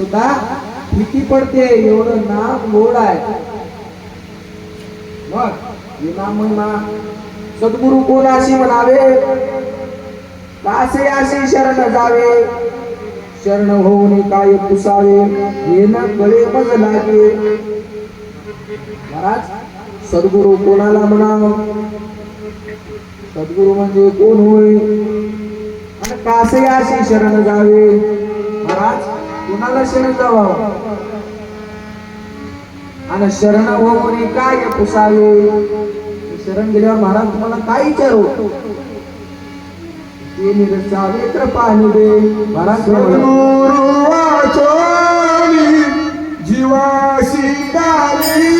सुद्धा भीती पडते एवढं नाम गोड आहे. मग हे महिमा सद्गुरु कोणाशी म्हणावे? कासे असे शरण जावे? शरण होऊन काय पुसावे हे न कळे मज लागे. महाराज सद्गुरु कोणाला म्हणाव? सद्गुरु म्हणजे कोण होय? आणि कासे असे शरण जावे? महाराज कुणाला शरण जावावं आणि शरण होऊन काय पुसावे? शरण गेल्यावर महाराज तुम्हाला काय विचारू? ते निरसावे कृपा दे महाराज जीवाशी कालिका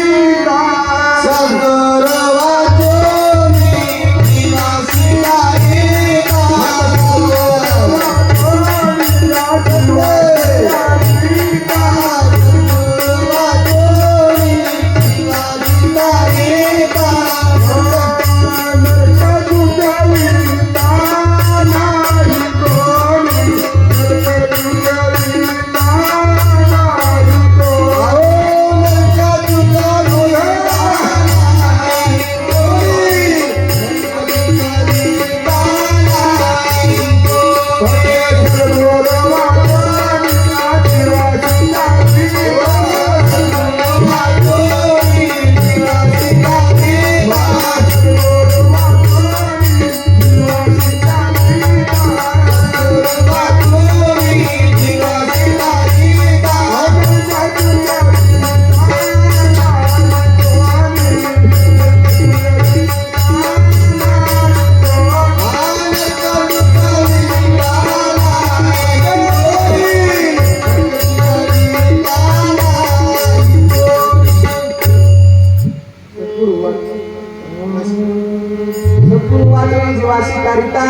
सद्गुरुवाचन जीवाशी कारिता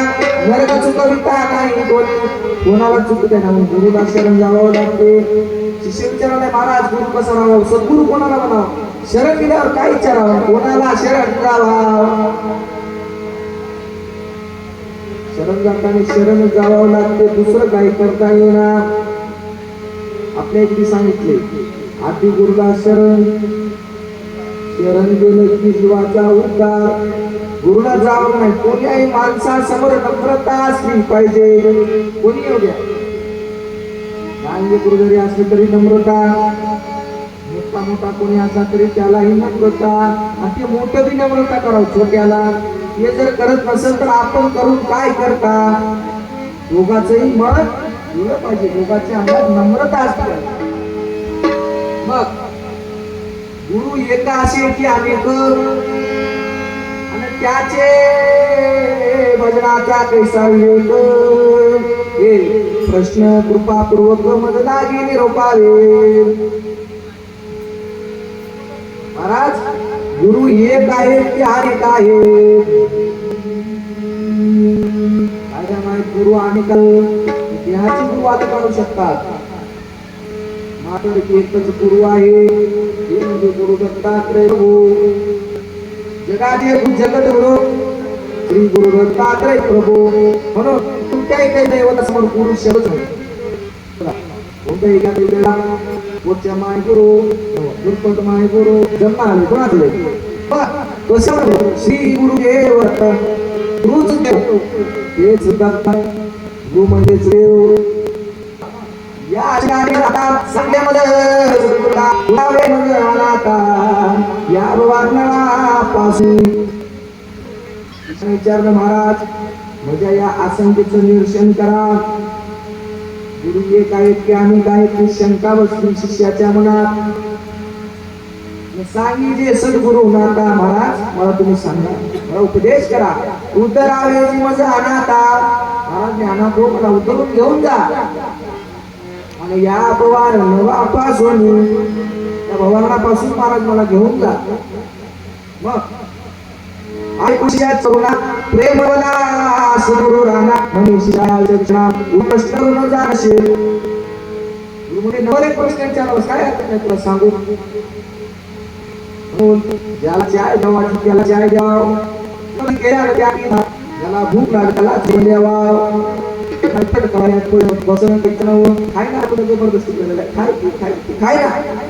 वर्ग चुकविता नाही कोणी कोणाला चुकते ना मग गुरुला शरण जावं लागते. शिष्य विचारायला महाराज गुरु कसं राहावं सद्गुरु कोणाला म्हणावं? शरण दिल्यावर काय विचारावं? कोणाला शरण जावा शरण जाताना शरण जावं लागते. दुसरं काही करता येणार? आपल्या इथे सांगितले. आधी गुरुला शरण. शरण गेलं की जीवाचा उद्धार. गुरुला जाऊ नाही कोणत्याही माणसासमोर नम्रता असली पाहिजे. कोणी येऊ द्या? चांगले गुरु जरी असले तरी नम्रता. मोठा मोठा कोणी असला तरी त्यालाही नम्रता. आणि ते मोठं बी नम्रता करावं छोट्याला. हे जर करत नसेल तर आपण करून काय करता? दोघाचंही मन जुळलं पाहिजे. दोघाच्या अंगात नम्रता असते मग गुरु एका असे की अनेक त्याचे भजनाचा कैसा येतो हे प्रश्न कृपापूर्वक मज गेली रोपावे. महाराज गुरु एक आहे की अनेक आहे. गुरु अनेक देहाचे गुरु आता काढू शकतात. मात्र एकच गुरु आहे. म्हणजे गुरु दत्तात्रय हो. प्रभू जगाचे जगत गुरु श्री गुरु दत्तात्रय प्रभू. म्हणून कोणत्याही काही दैवता समोर गुरु शब्द कोणत्याही एका देवतेला पुढच्या माय गुरु दुर्पट माय गुरु जन्म आले कोणाचे? कसं म्हणतो? श्री गुरु देव गुरुच देव. हेच दत्त गुरु म्हणजेच देव. या ठिकाणी आता संध्यामध्ये विचारलं महाराज. माझ्या या आसंख्येचं निरसन करा. गुरु एक आहेत की अनेक आहेत की शंका बसली शिष्याच्या मनात. सांगी जे सद्गुरु नाता महाराज मला तुम्ही सांगा. मला उपदेश करा. उतरावेची मज अनाथा. महाराज मी अनाथ मला उतरून घेऊन जा. आणि या अपवार नवापासून त्या भवानापासून महाराज मला घेऊन जा. मग आयुष्यात चौना प्रेम मला सद्गुरु राणा मनीषा दक्षिणा उपस्थ जाशे नवरे प्रश्न विचारलास काय आता तुला सांगू? ज्याला चाय द्यावा त्याला चाय द्यावा त्या ज्याला भूक लागली त्याला जेवण द्यावा. खटपट करायला पुढे बसून खाय ना आपण जबरदस्ती केलेलं आहे. खाय की, खाय खाय ना.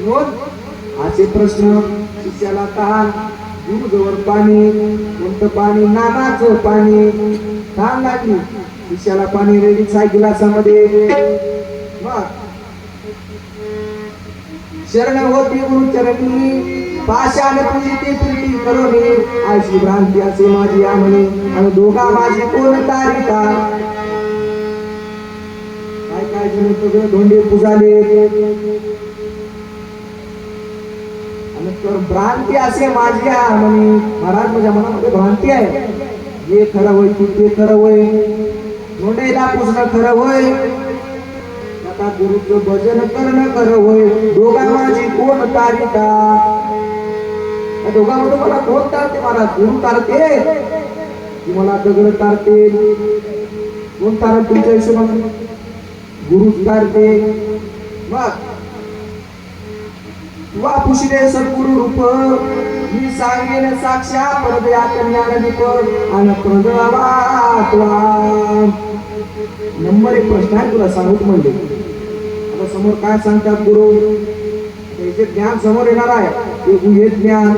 म्हणून असे प्रश्न शिष्याला तहान गुरु पाणी कोणतं पाणी? नानाचं पाणी. तहान लागली. शिष्याला पाणी रेडी साय गिलासामध्ये शरण होती गुरु चरणी. पाशाने तुझी ती प्रीती करोनी. आयशी भ्रांती असे माझी आमणी आणि दोघा माझी कोण तारिका? काय काय जण सगळं धोंडे पुजाले. भ्रांती असे माझी म्हणे महाराज माझ्या मनामध्ये भ्रांती आहे. जे खरं होय तू ते खरं होय धोंडेला पुसणं खरं होय आता गुरुचं भजन करणं खरं होय दोघा माझी कोण तारिता? या दोघांमध्ये मला कोण तारते? मला गुरु तारते. तू मला दगड तारते. कोण तारत तुमच्या हिशोबाने? गुरु तारते. मग वापुशिले सद्गुरु रूप. मी सांगेन साक्षा परदयात ज्ञानदीप आणि प्रदवात्वा नंबर एक प्रश्न आहे तुला सांगूत म्हणले आता समोर काय सांगतात गुरु? त्याचे ज्ञान समोर येणार आहे ते गुह्य ज्ञान.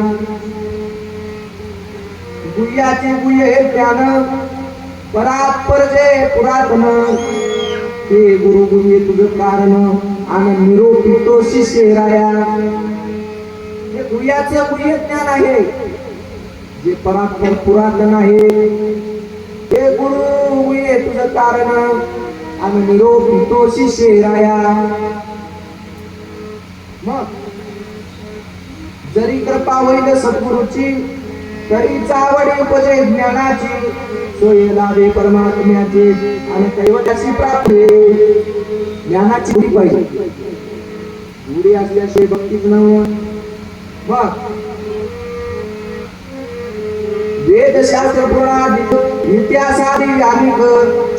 गुह्याचे गुह्य हे ज्ञान. परात्पर जे पुरातन. हे गुरु गुरुये तुझं कारण आणि निरोपी तो शिष्य राया हे गुह्याचं गुह्य ज्ञान आहे. जे परात्पर पुरातन आहे. ते गुरु गुह्य तुझं कारण आणि निरोपी तो शिष्य राया मग जरी कृपा होईल सद्गुरूची तरी चावडी उपजे ज्ञानाची. सोय लाभे परमात्म्याची आणि कैवल्याची प्राप्ती. ज्ञानाची उडी पाहिजे. उडी असल्याशिवाय भक्तीच नव्ह मग वेदशास्त्र पुराण इतिहासादी अनेक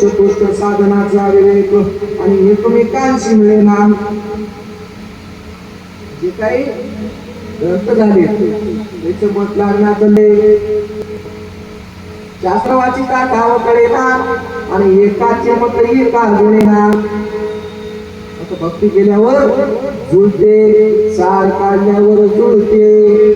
चतुष्ट साधनाचा विवेक आणि एकमेकांशी मिळेना जे काही ग्रंथ झाले त्याचं मत लागण्यात शास्त्र वाचिता गाव कळेना आणि एकाचे मत एका गुणेना असं भक्ती केल्यावर जुळते सार काढल्यावर जुळते.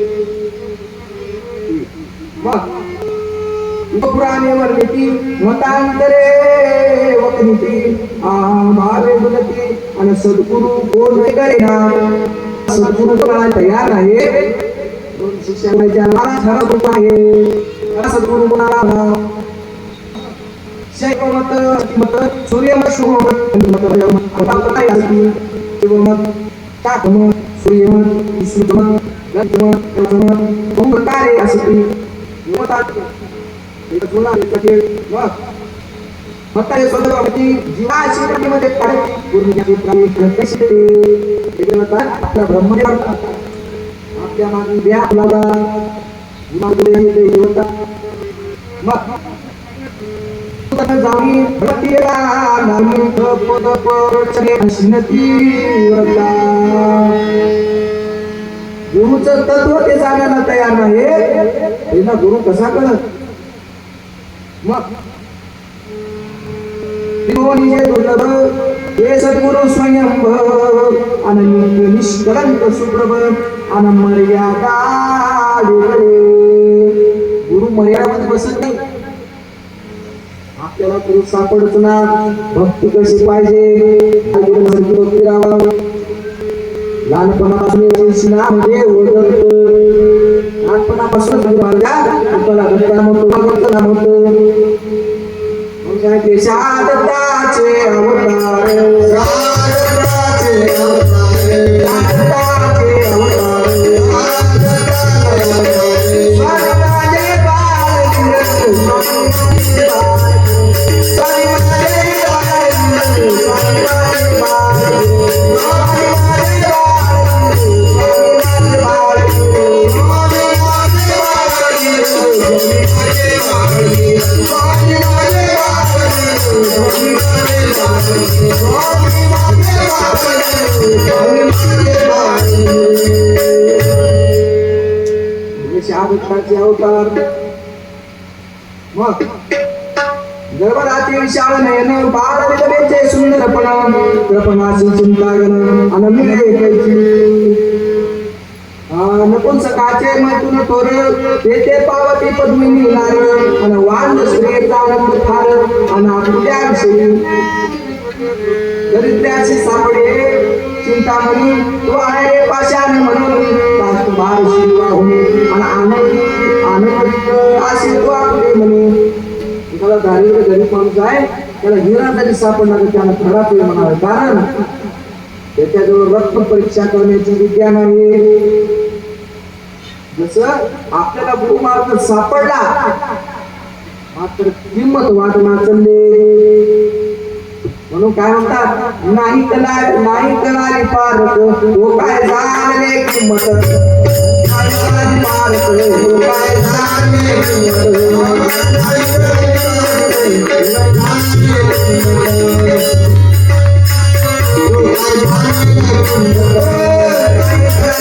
पुराणे वर्णिती मतांतरे वक्निती आमारे गुणती आणि सद्गुरु कोण करेना सद्गुरु कोणाला तयार आहे? दोन आहे. सद्गुरु शैवमत मत सूर्यमत शुभमत मत काय असती शिवमत टाकमत सूर्यमत विष्णुमत गंधमत ओंकारे असती मतात एक जुना एक कठीण मग मग हे जीवाची प्रतिमध्ये पडते पूर्णियाची प्राणी कशी आपला ब्रह्मदेव आपल्या मागे व्याप लावला मागे मग नामी पद परचने हसनती वरला गुरुचं तत्व ते जाण्याला तयार नाही. त्यांना गुरु कसा कळत मग. दुर्लभ हे सद्गुरु स्वयंभ अनंत निष्कलंक सुप्रभ अनमर्यादा वेगळे गुरु मर्यादामध्ये बसत नाही. आपल्याला गुरु सापडत ना. भक्ती कशी पाहिजे? भक्ती राहावं लहानपणापासून म्हणजे लहानपणापासून गुरु घटना म्हणतो घटना म्हणतो मग अवतार. अवतार मग गर्भराती विशाळ नयन बालविधवेचे सुंदर पणा कृपणाशी चिंता गण अनमी ऐकायची एकैची नपुंसकाचे मैथुन थोर तेथे पावती पद्मिनी नार अन वांद स्त्रियेचा आनंद फार अन आपल्या विषयी दरिद्र्याशी सापडे चिंतामणी तू आहे पाशाने म्हणून कास्त भार शिवा होणे आणि आनंद आनंद असे तू आपले म्हणे. त्याला दारिद्र्य गरीब माणूस आहे त्याला हिरा तरी सापडणार त्याला खराब म्हणावे कारण त्याच्याजवळ रक्त परीक्षा करण्याची विद्या नाही जस आपल्याला भूमार्ग सापडला मात्र किंमत वाटणार चालले. म्हणून काय म्हणतात? नाही कला नाही कलाली पारक तो हो काय झाले किंमत? नाही कलाली पारक तो हो काय जाणले पारक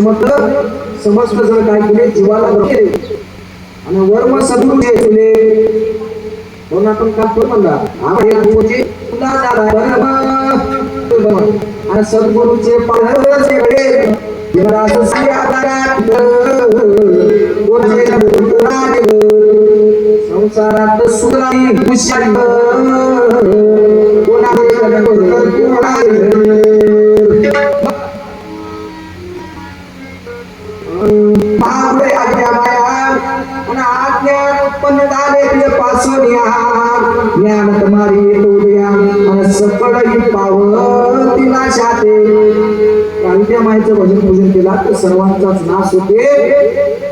असे समर्थ समस्त जण काय केले? जीवाला बरोबर केले. आणि वर्म सदगुरु जे केले म्हणून आपण काय करू म्हणला? आपण या गुरुचे पुन्हा आणि सद्गुरूचे पाहचे घडे देवराज श्री आधारात कोणते राज संसारात सुराई कुशाल महापुढे ज्ञान उत्पन्न झाले तुझे पासून या ज्ञान तुम्हारी येतो आणि सकळ ही पावती नाशाते. त्या माईचं भजन पूजन केला तर सर्वांचाच नाश होते.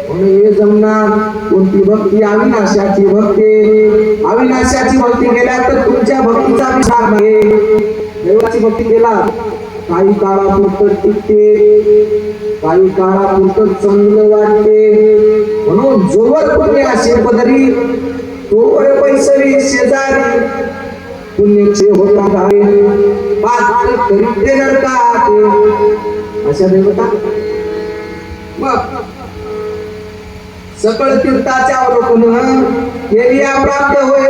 म्हणून हे जमणार. कोणती भक्ती? अविनाशाची भक्ती. अविनाशाची भक्ती केल्या तर तुमच्या भक्तीचा विचार नाही देवाची भक्ती केला काही काळापुरतं टिकते काही काळापुरतं चांगलं वाटते. म्हणून जोवर पुण्य असे पदरी तोवर पैसरी शेजारी पुण्याचे होता आहे. पात्र तरी ते नडतात अशा देवता. मग सकळ तीर्थाच्या अवलोकन केली प्राप्त होय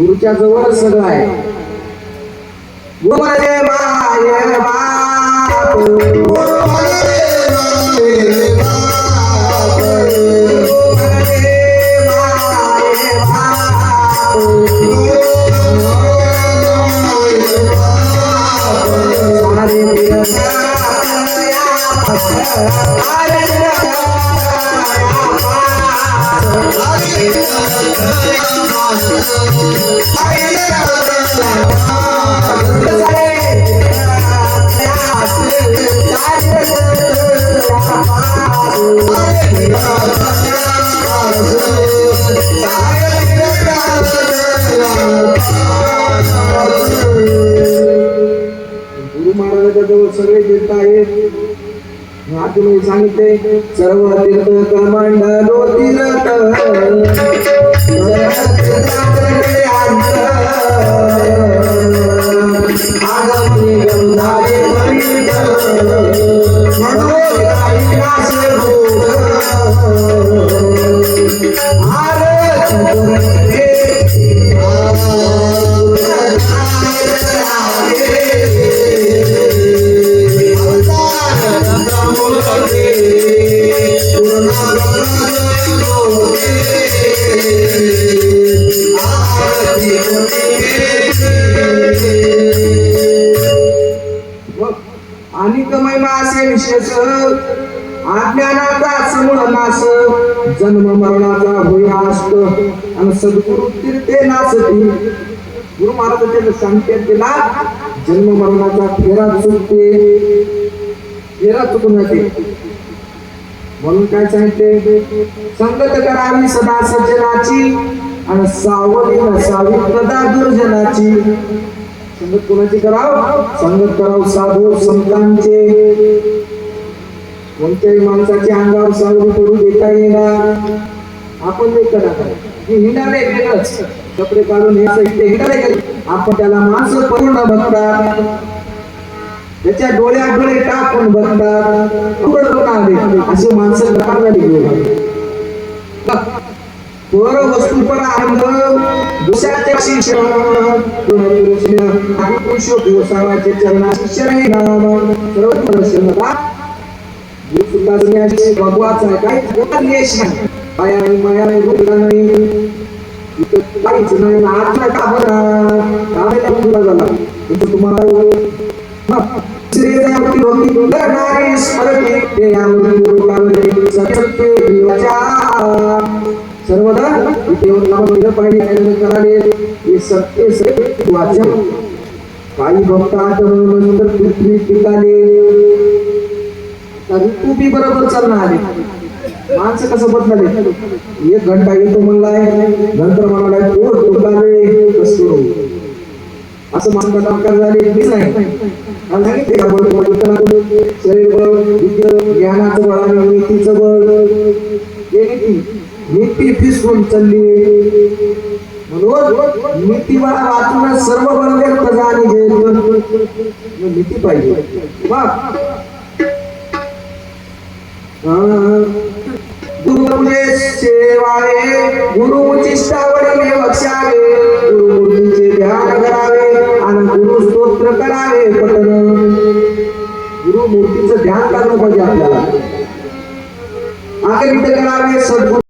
गुरुच्या जवळ सगळं आहे. गुरु गुरु महाराजाच्या जवळ सगळे तीर्थ आहेत. आता तुम्ही सांगते सर्व तीर्थ कमांडलो तीर्थ आणि महिमा असे विशेष अज्ञानाचा समूळ नाश जन्म मरणाचा होया असत आणि सद्गुरु तीर्थे नासती गुरु महाराजांच्या सांगते केला जन्म मरणाचा फेरा चुकते फेरा चुकून जाते म्हणून काय सांगते संगत करावी सदा सज्जनाची आणि सावली नसावी कदा दुर्जनाची संगत कोणाची कराव? संगत कराव साधू संतांचे. कोणत्याही माणसाच्या अंगावर साधू पडू देता येणार. आपण ते करा हे वेगळंच. कपडे काढून हे साहित्य हिंडाने आपण त्याला माणसं पूर्ण बघतात. त्याच्या डोळ्यात डोळे टाकून बघतात. असे माणसं घराला गेले. वर वस्तू पर आनंद दुसऱ्याचे शिक्षण पुरुष गोसावाचे चरणाचे शरण सर्व सुद्धा आहे काय नाही. माया माया नाही नाही. इथं काहीच नाही आत्मा का बरा कामाला झाला. इथं तुम्हाला श्री देवती भक्ती करणारी स्मरती ते इथे येऊन पाहिजे करावे हे सत्य वाचन काही पृथ्वी पिकाले बी बरोबर चालणार आले माणसं कसं बदलले? एक घंटा येतो म्हणलाय नंतर म्हणालाय पोट तुटाले कसं असं मानता कामकाज झाले मीच नाही आणि सांगितले का बळ शरीर बळ ज्ञानाचं बळ आणि नीतीचं बळ हे नीती नीती फिसकून चालली. म्हणून नीती बळा वाचून सर्व बळ व्यक्त झाले जे नीती पाहिजे मग गुरुमुळे सेवावे गुरु उचिष्टावडीने बक्षावे. गुरुमूर्तीचे ध्यान करावे आणि गुरु स्तोत्र करावे पठण. गुरुमूर्तीचं ध्यान करणं पाहिजे आपल्याला. आकरित करावे सद्गुरु